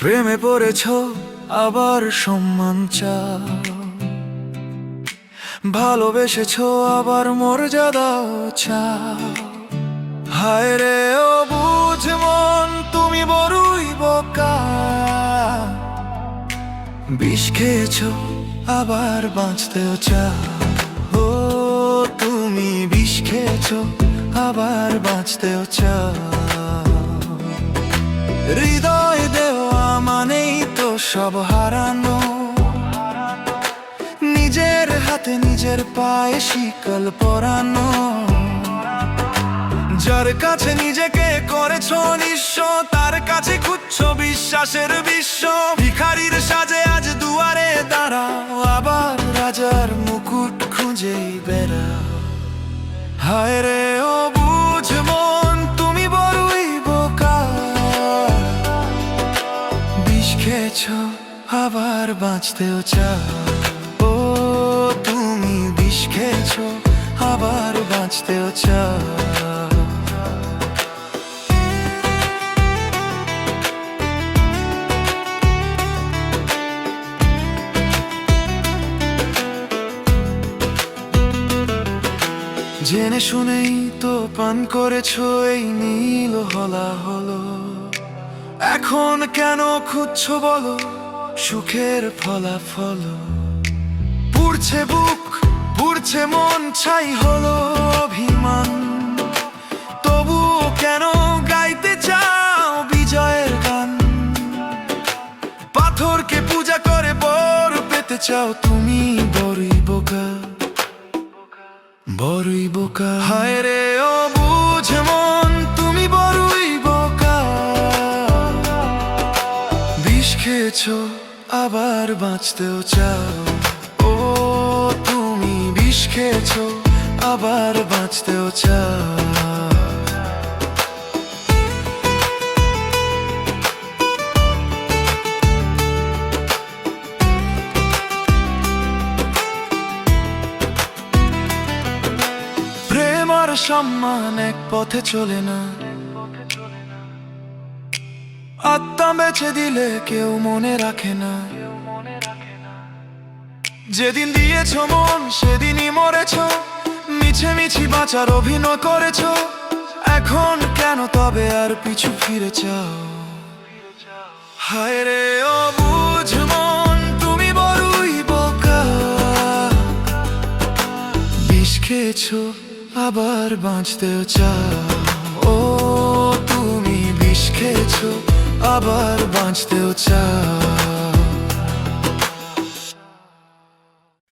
প্রেমে পড়েছ, আবার সম্মান চাও। ভালোবেসেছ, আবার মর্যাদাও চাও। হায় রে, ও বুঝ মন, তুমি বড়ই বোকা। বিষ খেয়েছ, আবার বাঁচতেও চাও। খেয়েছ আবার বাঁচতেও হৃদয় দেওয়া মানেই তো সব হারানো। নিজের হাতে নিজের পায়ে শিকল পরানো। যার কাছে নিজেকে করেছ নিঃস্ব, তার কাছে খুঁজছ বিশ্বাসের বিশ্ব। ভিখারির সাজে আজ দুয়ারে দাঁড়াও, আবার রাজার হায় রে, ও বুঝ মন বোকা। বিষ খেয়েছ, আবার বাঁচতেও চাও। ও, তুমি বিষ খেয়েছ, আবার বাঁচতেও চাও। জেনে শুনেই তো পান করেছ এই নীল হলা হলো এখন কেন খুঁজছো বলো, সুখের ফলাফল। পুড়ছে বুক, পুড়ছে মন, ছাই হলো অভিমান। তবুও কেন গাইতে চাও বিজয়ের গান? পাথরকে পূজা করে বর পেতে চাও তুমি বড়ই বোকা। হায় রে, ও বুঝ মন, তুমি বড়ই বোকা। বিষ খেয়েছো, আবার বাঁচতেও চাও। ও, তুমি বিষ খেয়েছো, আবার বাঁচতেও চাও। সম্মান এক পথে চলে না। আত্মা বেছে দিলে কেউ মনে রাখে না। যেদিন দিয়েছ মন, সেদিনই মরেছ। মিছে মিছি বাঁচার অভিনয় করেছ। এখন কেন তবে আর পিছু ফিরে চাও? হায় রে, ও বুঝ মন, তুমি বড়ই বোকা। বিষ খেয়েছো। আবার বাঁচতেও চাও। ও তুমি বিষ খেয়েছো আবার বাঁচতেও চাও।